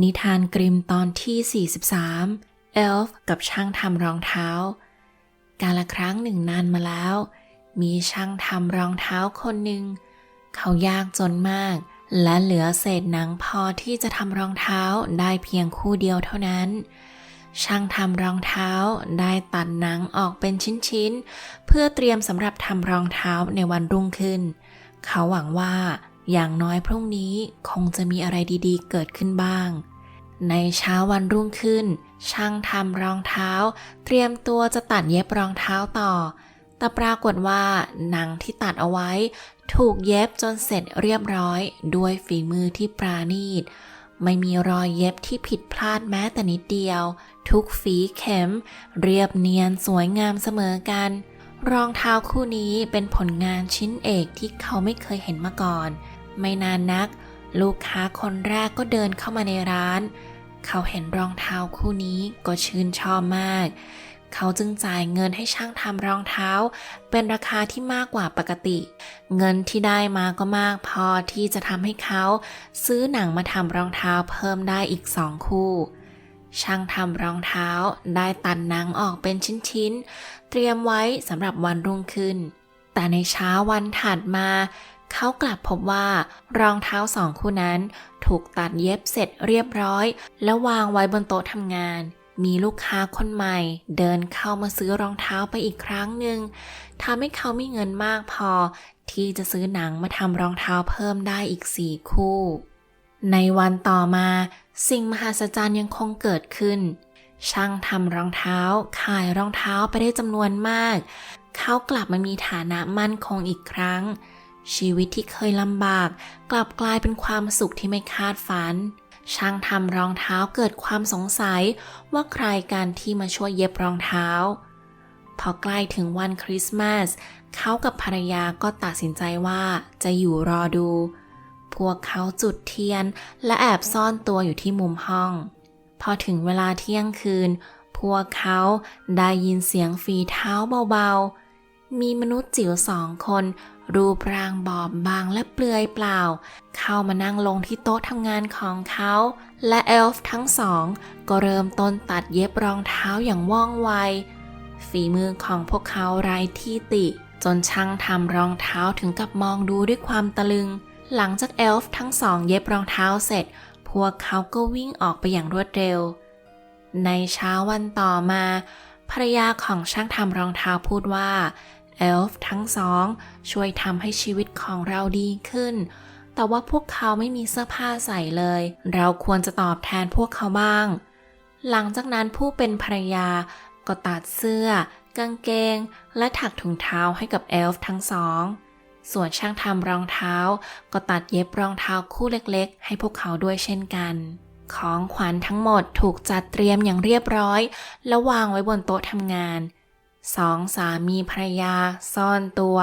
นิทานกริมตอนที่ 43 เอลฟ์กับช่างทำรองเท้า การละครั้งหนึ่งนานมาแล้ว มีช่างทำรองเท้าคนหนึ่ง เขายากจนมาก และเหลือเศษหนังพอที่จะทำรองเท้าได้เพียงคู่เดียวเท่านั้น ช่างทำรองเท้าได้ตัดหนังออกเป็นชิ้นๆ เพื่อเตรียมสำหรับทำรองเท้าในวันรุ่งขึ้น เขาหวังว่า อย่างน้อยพรุ่งนี้คงจะมีอะไรดีๆ เกิดขึ้นบ้าง ในเช้าวันรุ่งขึ้น ช่างทำรองเท้า เตรียมตัวจะตัดเย็บรองเท้าต่อ แต่ปรากฏว่าหนังที่ตัดเอาไว้ ถูกเย็บจนเสร็จเรียบร้อย ด้วยฝีมือที่ปราณีต ไม่มีรอยเย็บที่ผิดพลาดแม้แต่นิดเดียว ทุกฝีเข็ม เรียบเนียนสวยงามเสมอกัน รองเท้าคู่นี้เป็นผลงานชิ้นเอกที่เขาไม่เคยเห็นมาก่อน ไม่นานนัก ลูกค้าคนแรกก็เดินเข้ามาในร้าน เขาเห็นรองเท้าคู่นี้ก็ชื่นชอบมาก เขาจึงจ่ายเงินให้ช่างทำรองเท้า เป็นราคาที่มากกว่าปกติ เงินที่ได้มาก็มากพอที่จะทำให้เขาซื้อหนังมาทำรองเท้าเพิ่มได้อีกสองคู่ช่างทำรองเท้าได้ตัดหนังออกเป็นชิ้นๆ เตรียมไว้สำหรับวันรุ่งขึ้น แต่ในเช้าวันถัดมา เขากลับพบว่ารองเท้าสองคู่นั้น ถูกตัดเย็บเสร็จเรียบร้อย แล้ววางไว้บนโต๊ะทำงาน มีลูกค้าคนใหม่ เดินเข้ามาซื้อรองเท้าไปอีกครั้งหนึ่งทำให้เขามีเงินมากพอ ที่จะซื้อหนังมาทำรองเท้าเพิ่มได้อีกสี่คู่ ในวันต่อมา สิ่งมหัศจรรย์ยังคงเกิดขึ้น ช่างทำรองเท้าขายรองเท้าไปได้จำนวนมาก เขากลับมามีฐานะมั่นคงอีกครั้ง ชีวิตที่เคยลำบาก กลับกลายเป็นความสุขที่ไม่คาดฝัน ช่างทำรองเท้าเกิดความสงสัยว่าใครกันที่มาช่วยเย็บรองเท้า พอใกล้ถึงวันคริสต์มาสเขากับภรรยาก็ตัดสินใจว่าจะอยู่รอดู พวกเขาจุดเทียนและแอบซ่อนตัวอยู่ที่มุมห้อง พอถึงเวลาเที่ยงคืน พวกเขาได้ยินเสียงฝีเท้าเบาๆ มีมนุษย์จิ๋วสองคน รูปร่างบอบบางและเปลือยเปล่า เข้ามานั่งลงที่โต๊ะทำงานของเขา และเอลฟ์ทั้งสอง ก็เริ่มต้นตัดเย็บรองเท้าอย่างว่องไว ฝีมือของพวกเขาไร้ที่ติ จนช่างทำรองเท้าถึงกับมองดูด้วยความตะลึง หลังจากเอลฟ์ทั้งสองเย็บรองเท้าเสร็จ พวกเขาก็วิ่งออกไปอย่างรวดเร็ว ในเช้าวันต่อมาภรรยาของช่างทำรองเท้าพูดว่า เอลฟ์ทั้งสอง ช่วยทำให้ชีวิตของเราดีขึ้น แต่ว่าพวกเขาไม่มีเสื้อผ้าใส่เลย เราควรจะตอบแทนพวกเขาบ้าง หลังจากนั้นผู้เป็นภรรยาก็ตัดเสื้อ กางเกง และถักถุงเท้าให้กับเอลฟ์ทั้งสอง ส่วนช่างทำรองเท้า ก็ตัดเย็บรองเท้าคู่เล็กๆ ให้พวกเขาด้วยเช่นกัน ของขวัญทั้งหมดถูกจัดเตรียมอย่างเรียบร้อย แล้ววางไว้บนโต๊ะทำงาน สองสามีภรรยาซ่อนตัว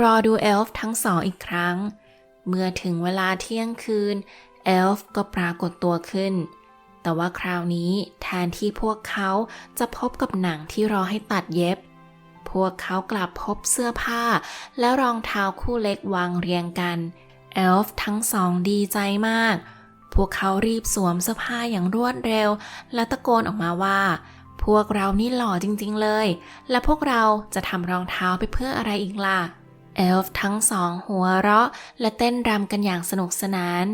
รอดูเอลฟ์ทั้งสองอีกครั้ง เมื่อถึงเวลาเที่ยงคืน เอลฟ์ก็ปรากฏตัวขึ้น แต่ว่าคราวนี้แทนที่พวกเขาจะพบกับหนังที่รอให้ตัดเย็บ พวกเขากลับพบเสื้อผ้า และรองเท้าคู่เล็กวางเรียงกัน เอลฟ์ทั้งสองดีใจมาก พวกเขารีบสวมเสื้อผ้าอย่างรวดเร็ว และตะโกนออกมาว่า พวกเรานี่หล่อจริงๆเลย และพวกเราจะทำรองเท้าไปเพื่ออะไรอีกล่ะ เอลฟ์ทั้งสองหัวเราะ และเต้นรำกันอย่างสนุกสนาน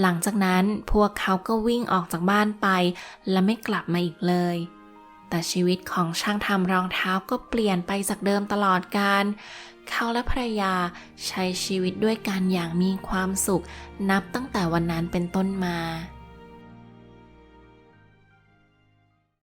หลังจากนั้นพวกเขาก็วิ่งออกจากบ้านไป และไม่กลับมาอีกเลย แต่ชีวิตของช่างทำรองเท้าก็เปลี่ยนไปจากเดิมตลอดกาลเขาและภรรยาใช้ชีวิตด้วยกันอย่างมีความสุข นับตั้งแต่วันนั้นเป็นต้นมา